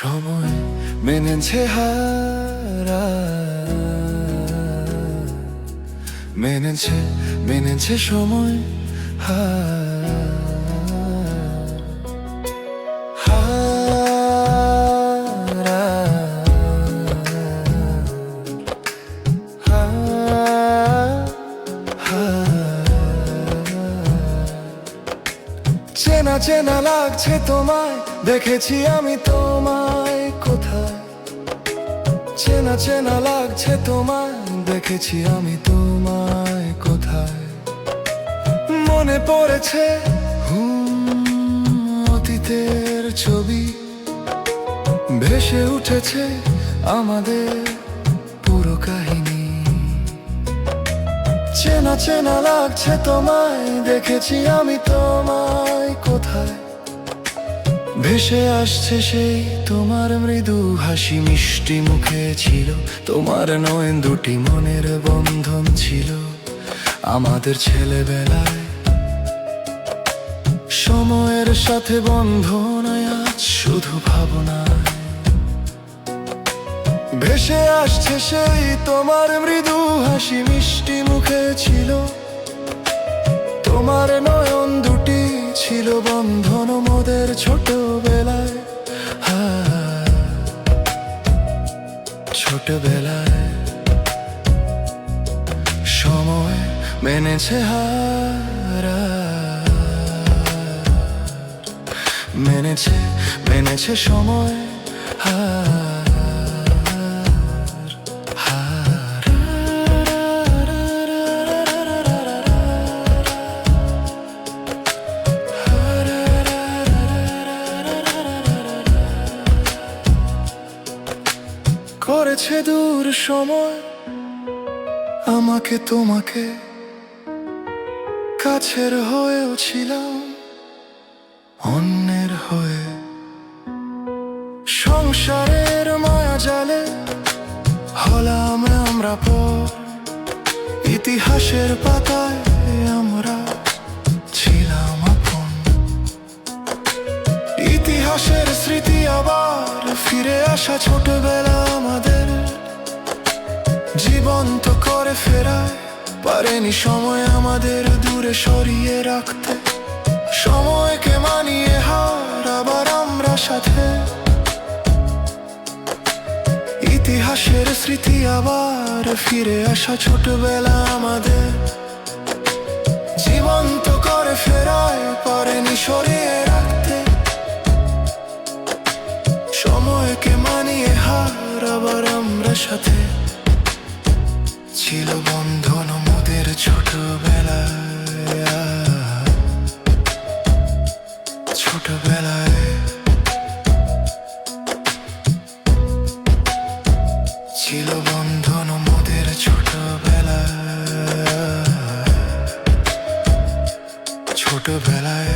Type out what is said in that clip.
সময় মেনেছে হারা মেনেছে মেনেছে সময় চেনা চেনা লাগছে তোমায় দেখেছি আমি তোমায়। চেনা চেনা লাগছে তোমায়, দেখেছি আমি তোমায় কোথায়। মনে পড়েছে অতীতের ছবি। ভেসে উঠেছে আমাদের পুরো কাহিনী। চেনা চেনা লাগছে তোমায়, দেখেছি আমি তোমায় কোথায়। ভেসে আসছে সেই তোমার মৃদু হাসি, মিষ্টি মুখে ছিল। তোমার নয়ন দুটি মনের বন্ধন ছিল। আমাদের ছেলেবেলায় সময়ের সাথে বন্ধন, আজ শুধু ভাবনায়। ভেসে আসছে সেই তোমার মৃদু হাসি, মিষ্টি মুখে ছিল। তোমার নয়ন দুটি ছিল বন্ধন, মোদের ছোটবেলায় সময় মেনেছে হারা মেনেছে মেনেছে সময় হার। করেছে দূর সময়। আমাকে তোমাকে কাছের হয়েও ছিলাম, অন্যের হয়ে। সংসারের মায়া জালে হলাম আমরা পর। ইতিহাসের পাতায় আমরা ছিলাম আপন। ইতিহাসের স্মৃতি আবার ফিরে আসা ছোটবেলা। জীবন্ত করে ফেরায়, পারেনি সময় আমাদের দূরে সরিয়ে রাখতে। সময়কে মানিয়ে হার আবার আমরা সাথে। ইতিহাসের স্মৃতি আবার ফিরে আসা ছোটবেলা আমাদের। জীবন্ত করে ফেরায়, পারেনি সরিয়ে রাখতে। সময়কে মানিয়ে হার আবার আমরা সাথে। ছিল বন্ধন মোদের ছোটবেলায়। ছোটবেলায়। ছিল বন্ধন মোদের ছোটবেলায়। ছোটবেলায়।